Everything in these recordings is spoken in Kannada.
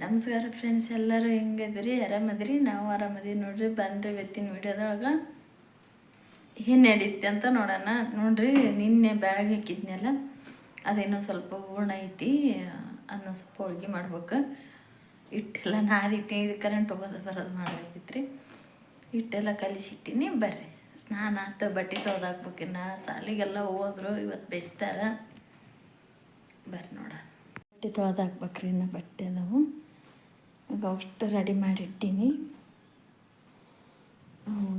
ನಮಸ್ಕಾರ ಫ್ರೆಂಡ್ಸ್ ಎಲ್ಲರೂ ಹೆಂಗದ್ರಿ ಆರಾಮದ್ರಿ? ನಾವು ಆರಾಮದೀವಿ ನೋಡ್ರಿ, ಬನ್ರಿ ಇವತ್ತಿನ ವಿಡಿಯೋದೊಳಗೆ. ಏನು ನಡೀತಿ ಅಂತ ನೋಡೋಣ. ನೋಡ್ರಿ, ನಿನ್ನೆ ಬೆಳಗ್ಗೆ ಹಾಕಿದ್ನಲ್ಲ ಅದೇನೋ ಸ್ವಲ್ಪ ಹೂರ್ಣ ಐತಿ, ಅದನ್ನ ಸ್ವಲ್ಪ ಹೋಳ್ಗೆ ಮಾಡ್ಬೇಕು. ಹಿಟ್ಟೆಲ್ಲ ನಾದಿಟ್ಟು ಇದು ಕರೆಂಟ್ ಹೋಗೋದು ಬರೋದು ಮಾಡಬೇಕಿತ್ರಿ. ಹಿಟ್ಟೆಲ್ಲ ಕಲಿಸಿಟ್ಟಿನಿ, ಬರ್ರಿ. ಸ್ನಾನ ಆತು, ಬಟ್ಟೆ ತೊಳ್ದಾಕ್ಬೇಕಿನ್ನ ಸಾಲಿಗೆಲ್ಲ ಹೋದ್ರು ಇವತ್ತು ಬೇಯಿಸ್ತಾರ. ಬರ್ರಿ ನೋಡ ಬಟ್ಟೆ ತೊಳೆದಾಕ್ಬೇಕ್ರಿ ಇನ್ನು, ಬಟ್ಟೆ ಅದಾವು. ಅಷ್ಟು ರೆಡಿ ಮಾಡಿಟ್ಟೀನಿ.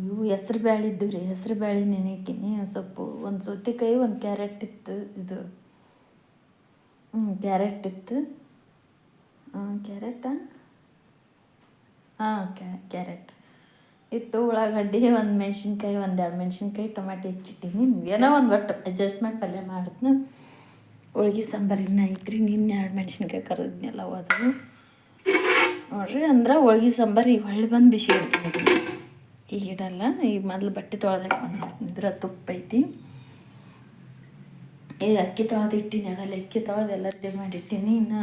ಇವು ಹೆಸ್ರು ಬ್ಯಾಳೆ ಇದ್ದು ರೀ, ಹೆಸ್ರು ಬ್ಯಾಳೆ ನೆನೆಕಿನಿ. ಸೊಪ್ಪು ಒಂದು ಸೌತೆಕಾಯಿ ಒಂದು ಕ್ಯಾರೆಟ್ ಇತ್ತು ಇದು. ಹ್ಞೂ ಕ್ಯಾರೆಟ್ ಇತ್ತು. ಕ್ಯಾರೆಟಾ? ಹಾಂ ಕ್ಯಾರೆಟ್. ಇತ್ತು, ಉಳ್ಳಾಗಡ್ಡಿ ಒಂದು ಮೆಣಸಿನ್ಕಾಯಿ, ಒಂದು ಎರಡು ಮೆಣಸಿನ್ಕಾಯಿ ಟೊಮೆಟೊ ಹೆಚ್ಚಿಟ್ಟೀನಿ. ಏನೋ ಒಂದು ಒಟ್ಟು ಅಡ್ಜಸ್ಟ್ಮೆಂಟ್ ಪಲ್ಯ ಮಾಡಿದ್ನು. ಹೋಳ್ಗೆ ಸಾಂಬಾರಿನ ಐತ್ರಿ. ನಿನ್ನೆ ಎರಡು ಮೆಣಸಿನ್ಕಾಯಿ ಕರೆದ್ನೆಲ್ಲ ಹೋದವು ನೋಡ್ರಿ ಅಂದ್ರೆ ಹೋಳ್ಗೆ ಸಾಂಬಾರು ಈಗ ಹೊಳ್ಳಿ ಬಂದು ಬಿಸಿ ಇಡ್ತೀನಿ ಈಗ ಇಡಲ್ಲ ಈಗ ಮೊದಲು ಬಟ್ಟೆ ತೊಳ್ದಕ್ಕೆ ಬಂದು ಇದ್ರ ತುಪ್ಪ ಐತಿ. ಈಗ ಅಕ್ಕಿ ತೊಳೆದು ಇಟ್ಟಿನಿ ಆಗಲ್ಲ ಅಕ್ಕಿ ತೊಳೆದು ಎಲ್ಲ ರೆಡಿ ಮಾಡಿಟ್ಟಿನಿ. ಇನ್ನು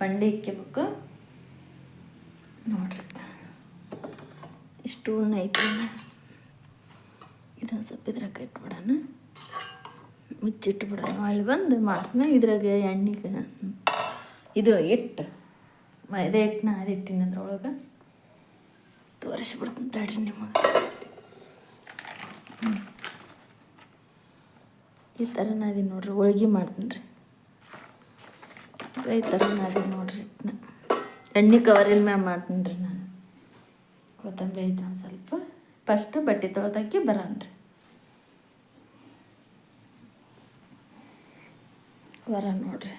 ಬಂಡೆ ಇಕ್ಕಿಬೇಕು. ನೋಡ್ರಿ. ಇಷ್ಟು ಉಣ್ಣ ಐತಿ ಇದೊಂದು ಸ್ವಲ್ಪ ಇದ್ರಾಗ ಇಟ್ಬಿಡೋಣ. ಮುಚ್ಚಿಟ್ಬಿಡೋಣ. ಹೊಳ್ಳಿ ಬಂದು ಮಾತನ್ನ ಇದ್ರಾಗ ಎಣ್ಣೆಗೆ ಇದು ಹಿಟ್ಟು ಮೈದಾ ಹಿಟ್ಟನ್ನ ಅದಿಟ್ಟಿನ ಅದ್ರೊಳಗೆ. ತೋರಿಸ್ಬಿಡ್ತೀನಿ ತಡ್ರಿ ನಿಮಗೆ. ಈ ಥರ ನಾದಿ ನೋಡ್ರಿ, ಹೋಳ್ಗೆ ಮಾಡ್ತೀನಿ ರೀ. ಈ ಥರ ನಾದಿ ನೋಡ್ರಿ ಹಿಟ್ಟನ್ನ ಎಣ್ಣೆ ಕವರಿನ ಮ್ಯಾಗ ಮಾಡ್ತೀನಿ ರೀ ನಾನು. ಕೊತ್ತಂಬರಿ ಐತೆ ಒಂದು ಸ್ವಲ್ಪ. ಫಸ್ಟ್ ಬಟ್ಟೆ ತೊಳ್ದಾಕಿ ಬರೋಣ್ರಿ ಬರ ನೋಡ್ರಿ.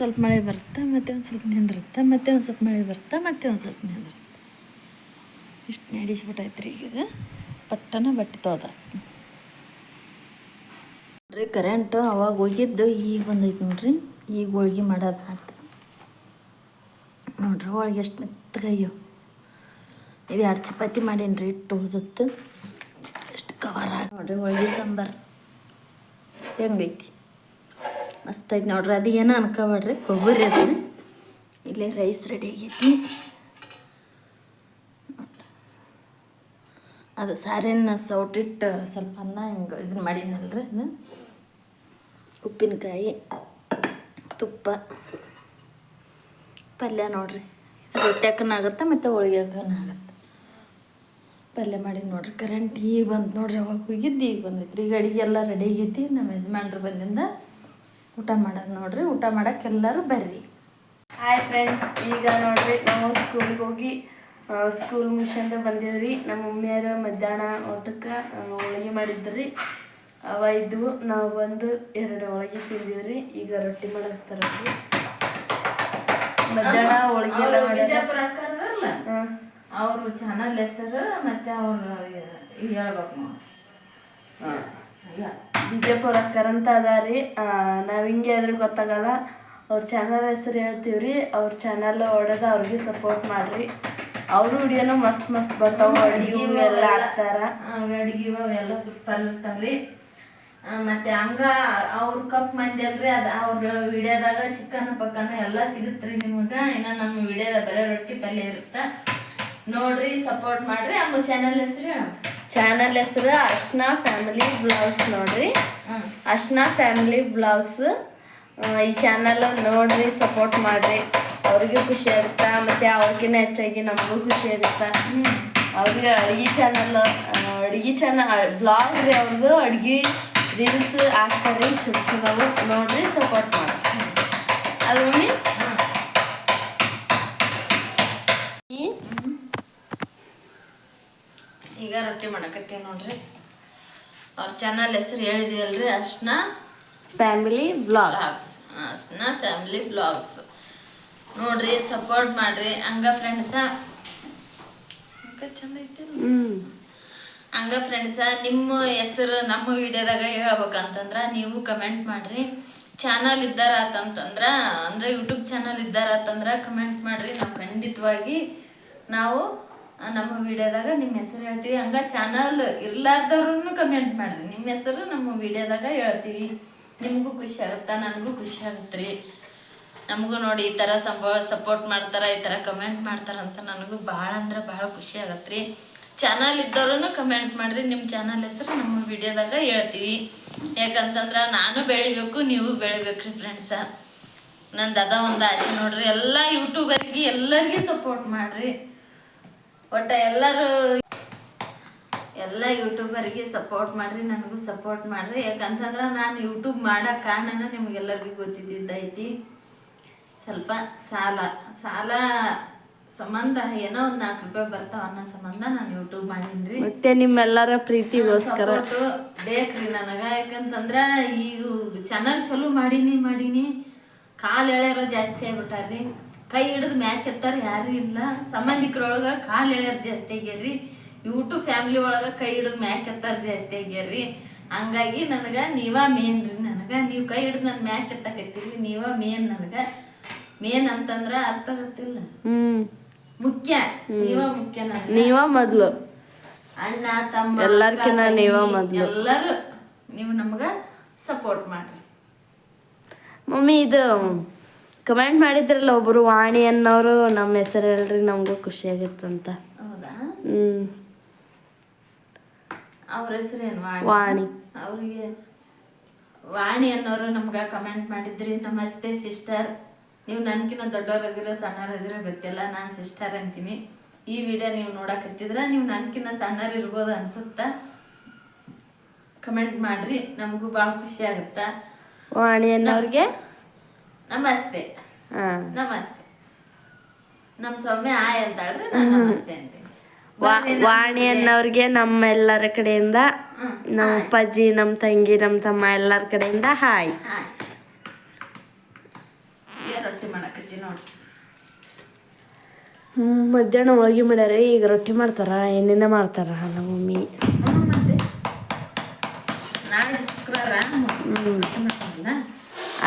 ಸ್ವಲ್ಪ ಮಳೆ ಬರುತ್ತೆ ಮತ್ತೆ ಒಂದು ಸ್ವಲ್ಪ ನಿಂದಿರುತ್ತೆ ಮತ್ತೆ ಒಂದು ಸ್ವಲ್ಪ ಮಳೆ ಬರುತ್ತೆ ಮತ್ತೆ ಒಂದು ಸ್ವಲ್ಪ ನಿಂದಿರುತ್ತೆ ಇಷ್ಟು ನಡೆಸ್ಬಿಟ್ಟೈತ್ರಿ ಈಗ ಪಟ್ಟನ ಬಟ್ಟೆ ತೋದ. ನೋಡ್ರಿ ಕರೆಂಟು ಅವಾಗ ಹೋಗಿದ್ದು, ಈಗ ಬಂದೈತೆ ನೋಡ್ರಿ. ಈಗ ಹೋಳ್ಗೆ ಮಾಡೋದು ಅಂತ ನೋಡ್ರಿ, ಹೋಳ್ಗೆ ಎಷ್ಟು ಮೆತ್ತಗಯ್ಯೋ ಇವು ಎರಡು ಚಪಾತಿ ಮಾಡೀನಿ ರೀ ಇಟ್ಟು ಉಳ್ದತ್ತು ಎಷ್ಟು ಕವರ್ ಆಗಿ ನೋಡ್ರಿ, ಹೋಳ್ಗೆ ಸಾಂಬಾರು. ಹೆಂಗೈತಿ? ಮಸ್ತ್ ಐತಿ ನೋಡ್ರಿ, ಅದು ಏನೋ ಅನ್ಕೋಬೇಡ್ರಿ, ಕೊಬ್ಬರಿ ಅದು. ಇಲ್ಲೇ ರೈಸ್ ರೆಡಿ ಆಗೈತಿ. ಅದು ಸಾರಿನ ಸೌಟಿಟ್ಟು ಸ್ವಲ್ಪ ಅನ್ನ ಹಿಂಗೆ ಇದನ್ನ ರೀ ಅದು ಉಪ್ಪಿನಕಾಯಿ, ತುಪ್ಪ, ಪಲ್ಯ ನೋಡ್ರಿ. ಆಗುತ್ತೆ ಮತ್ತು ಆಗುತ್ತೆ? ಪಲ್ಯ ಮಾಡಿ ನೋಡ್ರಿ ಕರೆಂಟ್ ಈಗ ಬಂತು ನೋಡ್ರಿ, ಅವಾಗ ಹೋಗಿದ್ದು ಈಗ ಬಂದೈತ್ರಿ. ಈಗ ಅಡಿಗೆ ಎಲ್ಲ ರೆಡಿ ಆಗೈತಿ, ನಮ್ಮ ಯಜಮಾನ್ರು ಬಂದಿಂದ. ಊಟ ಮಾಡೋದು ನೋಡ್ರಿ ಊಟ ಮಾಡಕ್ಕೆ ಎಲ್ಲರೂ ಬರ್ರಿ. ಹಾಯ್ ಫ್ರೆಂಡ್ಸ್ ಈಗ ನೋಡ್ರಿ ನಾವು ಸ್ಕೂಲ್ಗೆ ಹೋಗಿ ಸ್ಕೂಲ್ ಮುಗಿಸ್ಕೊಂಡು ಬಂದಿದ್ರಿ. ನಮ್ಮ ಮಮ್ಮಿಯರ ಮಧ್ಯಾಹ್ನ ಊಟಕ್ಕೆ ಹೋಳಿಗೆ ಮಾಡಿದ್ರಿ. ಅವ ಇದ್ದು ನಾವು ಬಂದು ಎರಡು ಹೋಳಿಗೆ ತಿಂದಿವ್ರಿ. ಈಗ ರೊಟ್ಟಿ ಮಾಡಾಕ್ತಾರಲ್ರಿ ಮಧ್ಯಾಹ್ನ ಹೋಳಿಗೆ ಎಲ್ಲ. ಅವರು ಚಾನಲ್ ಹೆಸರು ಮತ್ತು ಅವ್ರು ಹೇಳ್ಬೇಕು ಬಿಜಾಪುರ ಅಕ್ಕರಂತ ಅದಾರಿ ನಾವು ಹಿಂಗೆ ಆದ್ರೆ ಗೊತ್ತಾಗಲ್ಲ. ಅವ್ರ ಚಾನಲ್ ಹೆಸರು ರೀ ಅವ್ರ ಚಾನಲ್ ಹೊಡೆದ ಅವ್ರಿಗೆ ಸಪೋರ್ಟ್ ಮಾಡ್ರಿ. ಅವರು ವಿಡಿಯೋನು ಮಸ್ತ್ ಮಸ್ತ್ ಬರ್ತಾವ ಅಡಿಗೆ ಎಲ್ಲ ಹಾಕ್ತಾರ. ಅಡಿಗೆ ಅವೆಲ್ಲ ಸೂಪರ್ ಇರ್ತಾವ್ರಿ. ಮತ್ತೆ ಹಂಗ ಅವ್ರ ಕಪ್ ಮಂದಿ ಅಲ್ರಿ ಅದ ಅವ್ರ ವಿಡಿಯೋದಾಗ ಚಿಕನ್ ಪಕ್ಕನ ಎಲ್ಲ ಸಿಗುತ್ರಿ ನಿಮಗ. ಇನ್ನ ನಮ್ಮ ವಿಡಿಯೋದಾಗ ಬರೀ ರೊಟ್ಟಿ ಪಲ್ಯ ಇರುತ್ತ. ನೋಡ್ರಿ ಸಪೋರ್ಟ್ ಮಾಡ್ರಿ. ಹಂಗ ಚಾನಲ್ ಹೆಸರು ಹೇಳ ಚಾನಲ್ ಹೆಸರು ಅರ್ಶನಾ ಫ್ಯಾಮಿಲಿ ಬ್ಲಾಗ್ಸ್ ನೋಡ್ರಿ. ಅರ್ಶನಾ ಫ್ಯಾಮಿಲಿ ಬ್ಲಾಗ್ಸ್ ಈ ಚಾನಲ್ ನೋಡ್ರಿ ಸಪೋರ್ಟ್ ಮಾಡ್ರಿ. ಅವ್ರಿಗೂ ಖುಷಿ ಆಗುತ್ತಾ? ಮತ್ತೆ ಅವ್ರಿಗಿನ ಹೆಚ್ಚಾಗಿ ನಮಗೂ ಖುಷಿ ಆಗುತ್ತಾ? ಹ್ಮ್. ಅವ್ರಿಗೆ ಅಡ್ಗೆ ಚಾನಲ್ ಅಡ್ಗೆ ಚಾನಲ್ ಬ್ಲಾಗ್ ರೀ ಅವ್ರದ್ದು ಅಡ್ಗೆ ರೀಲ್ಸ್ ಹಾಕ್ತಾರೆ ಚಲೋ ನೋಡ್ರಿ ಸಪೋರ್ಟ್ ಮಾಡಿ ಅಲ್ಲ ಮಮ್ಮಿ ಹ್ಮ್. ಈ ಈಗ ರೊಟ್ಟಿ ಮಾಡಕತ್ತೀವಿ ನೋಡ್ರಿ. ಅವ್ರ ಚಾನಲ್ ಹೆಸರು ಹೇಳಿದ್ವಲ್ರಿ Arshana family blog blogs Arshana family blogs ನೋಡ್ರಿ ಸಪೋರ್ಟ್ ಮಾಡ್ರಿ. ಹಂಗ ಫ್ರೆಂಡ್ಸ ಚಂದ ಐತಿ ಹಂಗ ಫ್ರೆಂಡ್ಸ ನಿಮ್ಮ ಹೆಸರು ನಮ್ಮ ವಿಡಿಯೋದಾಗ ಹೇಳ್ಬೇಕಂತಂದ್ರ ನೀವು ಕಮೆಂಟ್ ಮಾಡ್ರಿ. ಚಾನಲ್ ಇದ್ದಾರಾತಂತಂದ್ರ ಅಂದ್ರೆ ಯೂಟ್ಯೂಬ್ ಚಾನಲ್ ಇದ್ದಾರಾತಂದ್ರ ಕಮೆಂಟ್ ಮಾಡ್ರಿ. ನಾವು ಖಂಡಿತವಾಗಿ ನಾವು ನಮ್ಮ ವಿಡಿಯೋದಾಗ ನಿಮ್ಮ ಹೆಸರು ಹೇಳ್ತೀವಿ. ಹಂಗ ಚಾನಲ್ ಇರ್ಲಾರ್ದವ್ರು ಕಮೆಂಟ್ ಮಾಡಿರಿ. ನಿಮ್ಮ ಹೆಸರು ನಮ್ಮ ವಿಡಿಯೋದಾಗ ಹೇಳ್ತೀವಿ. ನಿಮಗೂ ಖುಷಿ ಆಗುತ್ತಾ? ನನಗೂ ಖುಷಿ ಆಗುತ್ತೆ ನಮಗೂ ನೋಡಿ ಈ ಥರ ಸಂಭವ ಸಪೋರ್ಟ್ ಮಾಡ್ತಾರೆ, ಈ ಥರ ಕಮೆಂಟ್ ಮಾಡ್ತಾರ ಅಂತ ನನಗೂ ಭಾಳ ಅಂದ್ರೆ ಭಾಳ ಖುಷಿ ಆಗತ್ತೆ ರೀ ಚಾನಲ್ ಇದ್ದವ್ರು ಕಮೆಂಟ್ ಮಾಡಿರಿ. ನಿಮ್ಮ ಚಾನಲ್ ಹೆಸರು ನಮ್ಮ ವಿಡಿಯೋದಾಗ ಹೇಳ್ತೀವಿ. ಯಾಕಂತಂದ್ರೆ ನಾನು ಬೆಳಿಬೇಕು, ನೀವು ಬೆಳಿಬೇಕು ರೀ ಫ್ರೆಂಡ್ಸ ನಂದು ಅದ ಒಂದು ಆಸೆ ನೋಡ್ರಿ. ಎಲ್ಲ ಯೂಟ್ಯೂಬರ್ಗೆ ಎಲ್ಲರಿಗೂ ಸಪೋರ್ಟ್ ಮಾಡ್ರಿ. ಒಟ್ಟ ಎಲ್ಲರೂ ಎಲ್ಲ ಯೂಟ್ಯೂಬರ್ಗೆ ಸಪೋರ್ಟ್ ಮಾಡ್ರಿ ನನಗೂ ಸಪೋರ್ಟ್ ಮಾಡ್ರಿ. ಯಾಕಂತಂದ್ರೆ ನಾನು ಯೂಟ್ಯೂಬ್ ಮಾಡೋ ಕಾರಣನ ನಿಮಗೆಲ್ಲರಿಗೂ ಗೊತ್ತಿದ್ದಿದ್ದೈತಿ. ಸ್ವಲ್ಪ ಸಾಲ ಸಾಲ ಸಂಬಂಧ ಏನೋ ಒಂದು ನಾಲ್ಕು ರೂಪಾಯಿ ಬರ್ತಾವ ಅನ್ನೋ ಸಂಬಂಧ ನಾನು ಯೂಟ್ಯೂಬ್ ಮಾಡೀನಿ ಮತ್ತೆ ನಿಮ್ಮೆಲ್ಲರ ಪ್ರೀತಿಗೋಸ್ಕರ. ಬೇಕ್ರಿ ನನಗೆ. ಯಾಕಂತಂದ್ರೆ ಈಗ ಚಾನಲ್ ಚಲೋ ಮಾಡೀನಿ ಮಾಡೀನಿ. ಕಾಲು ಎಳೆಯೋರು ಜಾಸ್ತಿ ಆಗ್ಬಿಟ್ಟಾರ್ರಿ. ಕೈ ಹಿಡಿದು ಮ್ಯಾಕ್ ಎತ್ತಾರ ಯಾರು ಇಲ್ಲ. ಸಂಬಂಧಿಕರೊಳಗ ಕಾಲು ಎಳ್ಯಾರ ಜಾಸ್ತಿ ಆಗ್ಯಾರ್ರಿ. ಯೂಟ್ಯೂಬ್ ಫ್ಯಾಮಿಲಿ ಒಳಗೆ ಕೈ ಹಿಡಿದು ಮ್ಯಾಕ್ ಎತ್ತಾರ ಜಾಸ್ತಿ ಆಗ್ಯಾರ್ರಿ. ಹಂಗಾಗಿ ನನಗೆ ನೀವ ಮೇನ್ ರೀ. ನನಗೆ ನೀವು ಕೈ ಹಿಡಿದು ನನ್ನ ಮ್ಯಾಕ್ ಎತ್ತಕೈತಿರಿ ನೀವ ಮೇನ್ ನನಗೆ. ಮೇನ್ ಅಂತಂದ್ರೆ ಅರ್ಥ ಗೊತ್ತಿಲ್ಲ. ಮುಖ್ಯ. ನೀವ ಮುಖ್ಯ ನನಗೆ. ನೀವ ಮೊದ್ಲು. ಅಣ್ಣ ತಮ್ಮ ಎಲ್ಲರಿಗಿನ್ನ ನೀವ ಮೊದ್ಲು. ಎಲ್ಲರೂ ನೀವು ನಮ್ಗೆ ಸಪೋರ್ಟ್ ಮಾಡ್ರಿ. ಮಮ್ಮಿ ಇದು ಕಮೆಂಟ್ ಮಾಡಿದ್ರಲ್ಲ ಒಬ್ರು ವಾಣಿ ಅನ್ನೋರು ನಮ್ಮ ಹೆಸರು ಹೇಳ್ರಿ ನಮಗೂ ಖುಷಿ ಆಗುತ್ತೆ ಹೌದಾ? ಹ್ಮ್. ಅವ್ರ ಹೆಸರೇನು ವಾಣಿ? ವಾಣಿ. ಅವ್ರಿಗೆ ವಾಣಿ ಅನ್ನೋರು ನಮ್ಗ ಕಮೆಂಟ್ ಮಾಡಿದ್ರಿ ನಮಸ್ತೆ ಸಿಸ್ಟರ್ ನೀವು ಅದಿರೋ ಸಣ್ಣರ ಅದಿರೋ ಗೊತ್ತಿಲ್ಲ ನಾನು ಸಿಸ್ಟರ್ ಅಂತೀನಿ. ಈ ವಿಡಿಯೋ ನೀವು ನೋಡಕತ್ತಿದ್ರ ನೀವು ನನ್ಕಿನ್ನ ಸಣ್ಣರ್ ಇರ್ಬೋದು ಅನ್ಸುತ್ತ? ಕಮೆಂಟ್ ಮಾಡ್ರಿ ನಮಗೂ ಭಾಳ ಖುಷಿ ಆಗುತ್ತಾ? ವಾಣಿ ಅನ್ನೋರ್ಗೆ? ನಮಸ್ತೆ. ನಮಸ್ತೆ. ನಮ್ಮ ಸೌಮ್ಯ ಆಯ್ ಅಂತಾಳ್ರಿ ನಾನು ನಮಸ್ತೆ ಅಂತೀನಿ. ವಾಣಿ ಅನ್ನೋರ್ಗೆ ನಮ್ಮೆಲ್ಲರ ಕಡೆಯಿಂದ ನಮ್ಮ ಅಪ್ಪಾಜಿ ನಮ್ಮ ತಂಗಿ ನಮ್ಮ ತಮ್ಮ ಎಲ್ಲರ ಕಡೆಯಿಂದ ಹಾಯ್. ಹಾಯ್. ಮಧ್ಯಾಹ್ನ ಹೋಳಿಗೆ ಮಾಡ್ಯಾರ ಈಗ ರೊಟ್ಟಿ ಮಾಡ್ತಾರ ಏನೇನ ಮಾಡ್ತಾರ ನಮ್ಮ ಮಮ್ಮಿ.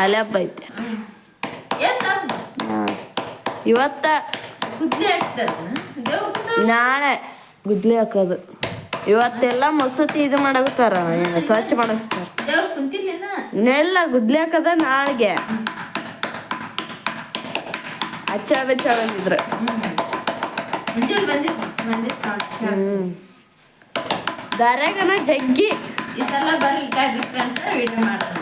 ಅಲ್ಲೇ ಹಬ್ಬ ಐತೆ. ಇವತ್ತ? ನಾಳೆ ಗುದ್ಲಿ ಹಾಕೋದು. ಇವತ್ತೆಲ್ಲ ಮಸೂತಿ ಇದು ಮಾಡಕತ್ತಾರ ಸ್ವಚ್ಛ ಮಾಡಕ್ ಸರ್? ಇನ್ನೆಲ್ಲ ಗುದ್ಲಿ ಹಾಕದ ನಾಳೆಗೆ. ಅಚ್ಚ ಬೆಚ್ಚ ಬಂದಿದ್ರು. ದಾರ್ಯಾಗನ ಜಗ್ಗಿ. ಈ ಸಲ ಬರ್ಲಿ ವಿಡಿಯೋ ಮಾಡೋಣ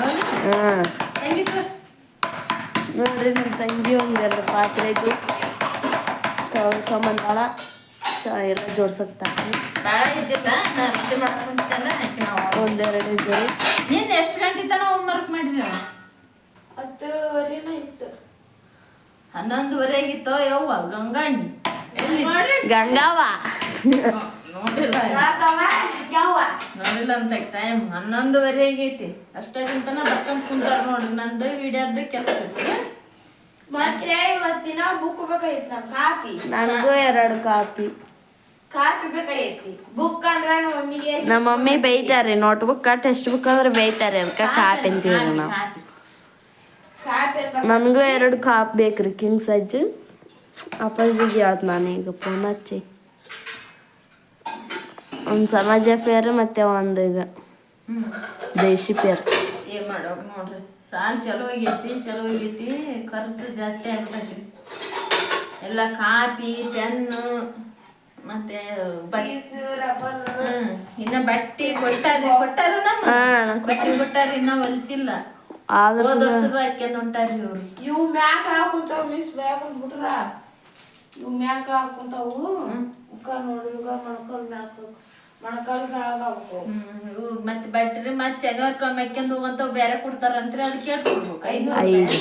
ಹೌದು? ಹಾ? ನೋಡ್ರಿ ನಮ್ಮ ತಂಗಿ ಒಂದೆರಡು ಪಾತ್ರೆ ಇದ್ದು ತೊಳ್ಕೊಂಬಂದಾಳ ಎಲ್ಲ ನಾವು ಒಂದೆರಡು ಇದ್ದು ನಿನ್ನ ಎಷ್ಟು ಗಂಟೆ ತನಕ ಹೋಮ್ವರ್ಕ್ ಮಾಡಿರಿ ಹತ್ತುವರೆನ ಇತ್ತು. ಹನ್ನೊಂದುವರೆಗಿತ್ತೋ ಯವ್ವ ಗಂಗಾಣಿ. ಎಲ್ಲಿ? ಗಂಗಾವ. ನೋಡಿಲ್ಲ. ನೋಡಿಲ್ಲ ಅಂತ ಟೈಮ್ ಹನ್ನೊಂದುವರೆ ಆಗೈತಿ. ಅಷ್ಟಾಗಿಂತನ ಬರ್ಕೊಂಡ್ ಕುಂತಾರ ನೋಡ್ರಿ ನಂದು ವಿಡಿಯೋದ ಕೆಲಸ ಮತ್ತೆ ಇವತ್ತಿನ ಬುಕ್ ಬೇಕಾಗಿತ್ತು ನಮ್ ಕಾಪಿ. ನನಗೂ ಎರಡು ಕಾಪಿ. ಕಾಪಿ ಬೇಕಾಗೈತಿ ಬುಕ್ ಅಂದ್ರೆ ನಮ್ಮ ಮಮ್ಮಿಗೆ ನಮ್ಮ ಮಮ್ಮಿ ಬೈತಾರೆ ನೋಟ್ ಬುಕ್ ಟೆಕ್ಸ್ಟ್ ಬುಕ್ ಅಂದ್ರೆ ಬೈತಾರೆ. ಅದಕ್ಕೆ ಕಾಪಿ ಅಂತೀವಿ ನಾವು. ನನಗೂ ಎರಡು ಕಾಪ್ ಬೇಕ್ರಿ ಕಿಂಗ್ ಸೈಜ್ ಅಪ್ಪಾಜಿಗೆ ಯಾವ್ದು ನಾನು ಈಗ ಫೋನ್ ಹಚ್ಚಿ ಒಂದು ಸಮಾಜ ಫೇರ್ ಮತ್ತೆ ಒಂದು ಇದು. ದೇಶಿ ಫೇರ್ ಏನು ಮಾಡೋಕ್ ನೋಡ್ರಿ. ಸಾಲ್ ಚಲೋ ಆಗೈತಿ ಚಲೋ ಆಗೈತಿ ಖರ್ಚು ಜಾಸ್ತಿ ಆಗ್ತೈತಿ ಎಲ್ಲ ಕಾಪಿ ಪೆನ್ನು ಮತ್ತೆ. ಇನ್ನ ಬಟ್ಟಿ ಕೊಟ್ಟಾರಿ ಕೊಟ್ಟಾರ ಬಟ್ಟಿ ಕೊಟ್ಟಾರ ಇನ್ನ ಹೊಲಿಸಿಲ್ಲ. ಹಾಕ್ಯಂಡ್ ಹೊಂಟಾರಿ ಇವ್ರು. ಇವು ಮ್ಯಾಕ ಹಾಕುಂತಾವ ಮಿಸ್ ಬ್ಯಾಕ್ ಬಿಟ್ರ ಇವು ಮ್ಯಾಕ ಹಾಕೊಂತಾವು. ಉಕ್ಕ ನೋಡಿ ಮ್ಯಾಕ್ ಮ್ಯಾಕ ಮತ್ತೆ ಬಟ್ರಿ ಮತ್ತೆ ಶನಿವಾರ ಮೆಕ್ಕೊಂಡ್ ಹೋಗಂತ ಬೇರೆ ಕೊಡ್ತಾರಂತ್ರಿ ಅದು ಕೇಳ್ಕೊಡ್ಬೇಕು ಕೊಡ್ಬೇಕು ಐನೂರು ಐದು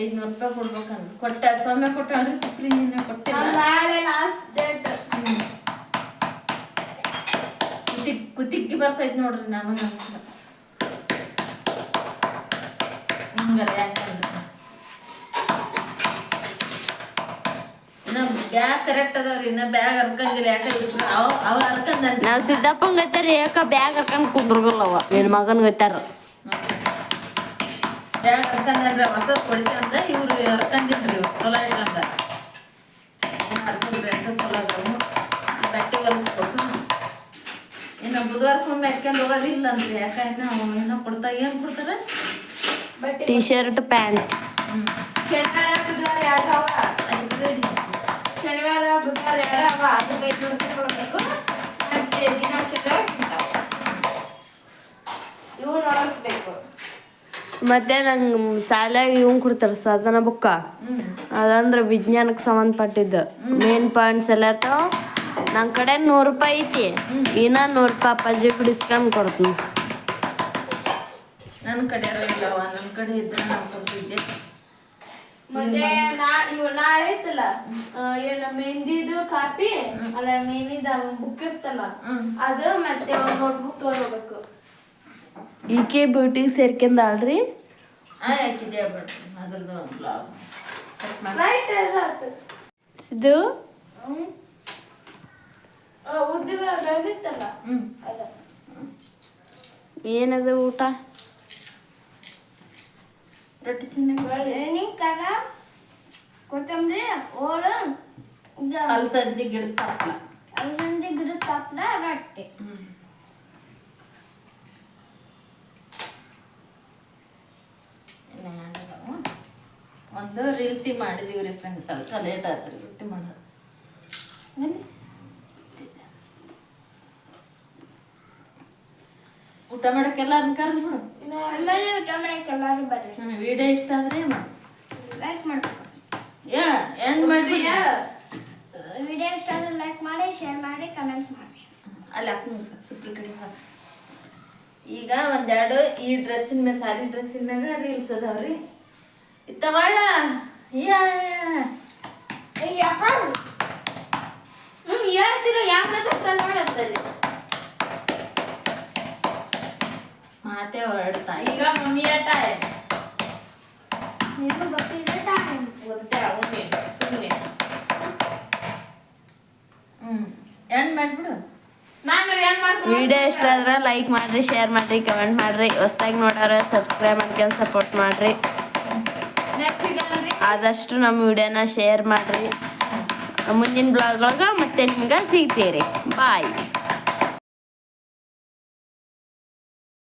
ಐದ್ನೂರು ರೂಪಾಯಿ ಕೊಡ್ಬೇಕಂತ ಕೊಟ್ಟ ಸೌಮ್ಯ ಕೊಟ್ಟಾಳ್ರಿ ಸುಪ್ರಿ ನಿನ್ನೆ ಕೊಟ್ಟಿಲ್ಲ. ನಾಳೆ ಲಾಸ್ಟ್ ಡೇಟ್ ಕುತಿಕ್ ಕುತಿಕ್ಕಿ ಬರ್ತೈತಿ ನೋಡ್ರಿ ನಾನು ಹಂಗಾರೆ ಯಾಕಂದ್ರೆ. ಇನ್ನ ಬ್ಯಾಗ್ ಕರೆಕ್ಟ್ ಅದಾವ್ರಿ ಇನ್ನ ಬ್ಯಾಗ್ ಹರ್ಕಂಗಿಲ್ಲ. ಯಾಕಂದ್ರೆ ಅವ ಅವ ಹರ್ಕಂದ ನಾವು ಸಿದ್ದಪ್ಪಂಗೆ ಗೈತಾರ ಯಾಕ ಬ್ಯಾಗ್ ಹಾಕೊಂಡು ಅವ. ನಿನ್ನ ಮಗನ್ ಗತ್ತಾರ. ಬ್ಯಾಗ್ ಹರ್ಕಂದ್ರಿ ಹೊಸ ಕೊಡಿಸಿ ಅಂತ ಇವ್ರು ಹರ್ಕಂದಿಲ್ರಿ ಇವ್ರು ಚಲೋ ಇಟ್ಕೊಂಡ ಹರ್ಕೊಂಡ್ರಿ ಅಂತ ಚಲೋ ಅದಾವು. ಬಟ್ಟೆ ಹೊಲಿಸ್ಬೇಕು. ಇನ್ನು ಬುಧವಾರಕ್ಕೊಮ್ಮೆ ಹಾಕ್ಕೊಂಡು ಹೋಗೋದಿಲ್ಲ ಅಂದ್ರೆ ಯಾಕಂದ್ರೆ ನಾವು ಏನೋ ಕೊಡ್ತಾ ಏನು ಕೊಡ್ತಾರೆ? ಬಟ್ಟೆ ಟಿ ಶರ್ಟ್ ಪ್ಯಾಂಟ್. ಹ್ಮ್. ಶನಿವಾರ ಬುಧವಾರ ಎರಡು ಅವ ಬುಧವಾರ ಅವ ಅದಕ್ಕೆ ಐದುನೂರು ರೂಪಾಯಿ ಕೊಡ್ಬೇಕು ಮತ್ತೆ ದಿನ ಕೆಟ್ಟವಾಗ ತಿಂತಾವ ಇವು ನೋಡಿಸ್ಬೇಕು ಮತ್ತೆ ನಂಗೆ ಶಾಲ್ಯಾಗ ಇವ್ನು ಕೊಡ್ತಾರೆ ಸಾಧನ ಬುಕ್ಕ. ಅದಂದ್ರೆ ವಿಜ್ಞಾನಕ್ಕೆ ಸಂಬಂಧಪಟ್ಟಿದ್ದು. ಮೇನ್ ಪಾಯಿಂಟ್ಸ್ ಎಲ್ಲ ಇರ್ತಾವ. ನನ್ನ ಕಡೆ ನೂರು ರೂಪಾಯಿ ಐತಿ. ಇನ್ನ ನೂರು ರೂಪಾಯಿ ಅಪ್ಪಾಜಿ ಬಿಡಿಸ್ಕೊಂಡ್ ಕೊಡ್ತೀನಿ. ನನ್ನ ಕಡೆ ಇಲ್ಲವ ನನ್ನ ಕಡೆ ಇದ್ರೆ ನಾನು ಕೊಡ್ತಿದ್ದೆ. ಮತ್ತೆ ನಾ ಇವ್ ನಾಳೆ ಐತಲ್ಲ ಏನ ಮೆಹಂದಿದು ಕಾಪಿ ಅಲ್ಲ ಮೆಹಂದಿದ ಬುಕ್ ಇರ್ತಲ್ಲ ಅದ ಅದು ಮತ್ತೆ ಒಂದು ನೋಟ್ಬುಕ್ ತಗೊಂಡೋಗ್ಬೇಕು ಈಕೆ ಬ್ಯೂಟಿ ಸೇರ್ಕೊಂಡಾಳ್ರಿ ಸಿದ್ದು? ಏನದು ಊಟ? ರೊಟ್ಟಿ ಚೆನ್ನಾಗಿ ಎಣ್ಣೆ ಖಾರ ಕೊತ್ತಂಬರಿ ಓಳು ಅಲಸಂದಿ ಗಿಡ ತಪ್ಪಲ. ಅಲಸಂದಿ ಗಿಡ ತಪ್ಪಲ ರೊಟ್ಟಿ. ಒಂದು ರೀಲ್ಸಿ ಮಾಡಿದೀವಿ ರೀ ಫ್ರೆಂಡ್ಸ್ ಸ್ವಲ್ಪ ಲೇಟ್ ಆಯ್ತು ರೀ ರೊಟ್ಟಿ ಮಾಡೋದು. ಎಲ್ಲಿ? ಊಟ ಮಾಡಕ್ಕೆಲ್ಲ ಅನ್ಕಾರ ಬಿಡು. ಆಮೇಲೆ ಊಟ ಮಾಡಕ್ಕೆ ಎಲ್ಲರೂ ಬರ್ರಿ. ಹ್ಞೂ ವಿಡಿಯೋ ಇಷ್ಟ ಆದ್ರೆ ಲೈಕ್ ಮಾಡ್ಬೇಕು ಹೇಳ ಎಂಡ್ ಮಾಡಿ ವಿಡಿಯೋ ಇಷ್ಟ ಆದ್ರೆ ಲೈಕ್ ಮಾಡಿ ಶೇರ್ ಮಾಡಿ ಕಮೆಂಟ್ ಮಾಡಿ. ಅಲ್ಲ ಸೂಪರ್ ಕಡೆ ಹಾಸ್ ಈಗ ಒಂದೆರಡು ಈ ಡ್ರೆಸ್ಸಿನ ಮೇಲೆ ಸಾರಿ ಡ್ರೆಸ್ಸಿನ ಮ್ಯಾಗ ರೀಲ್ಸ್ ಅದಾವ್ರಿ. ಇತ್ತವಾಳ? ಯಾ ಹ್ಮ್ ಯಾಕೆ ಯಾವ ಮಾತಾಡ್ತಾ ನೋಡತ್ತಲ್ಲಿ? ಮಾತೆ ಹೊರಡ್ತಾ ಈಗ ಮಮ್ಮಿ ಟೈಮ್ ಏನು ಗೊತ್ತಿಲ್ಲ ಟೈಮ್ ಗೊತ್ತಿಲ್ಲ ಒಮ್ಮೆ ಸುಮ್ಮನೆ ಹ್ಞೂ ಎಂಡ್ ಮಾಡಿಬಿಡು. ನಾನು ಏನ್ ಮಾಡ್ತೀನಿ. ವಿಡಿಯೋ ಇಷ್ಟ ಆದ್ರೆ ಲೈಕ್ ಮಾಡ್ರಿ ಶೇರ್ ಮಾಡ್ರಿ ಕಮೆಂಟ್ ಮಾಡ್ರಿ. ಹೊಸ್ದಾಗಿ ನೋಡೋರ ಸಬ್ಸ್ಕ್ರೈಬ್ ಮಾಡ್ಕೊಂಡು ಸಪೋರ್ಟ್ ಮಾಡ್ರಿ. ಆದಷ್ಟು ನಮ್ಮ ವಿಡಿಯೋನ ಶೇರ್ ಮಾಡ್ರಿ. ಮುಂದಿನ ಬ್ಲಾಗ್ ಒಳಗೆ ಮತ್ತೆ ನಿಮ್ಗೆ ಸಿಗ್ತೀರಿ. ಬಾಯ್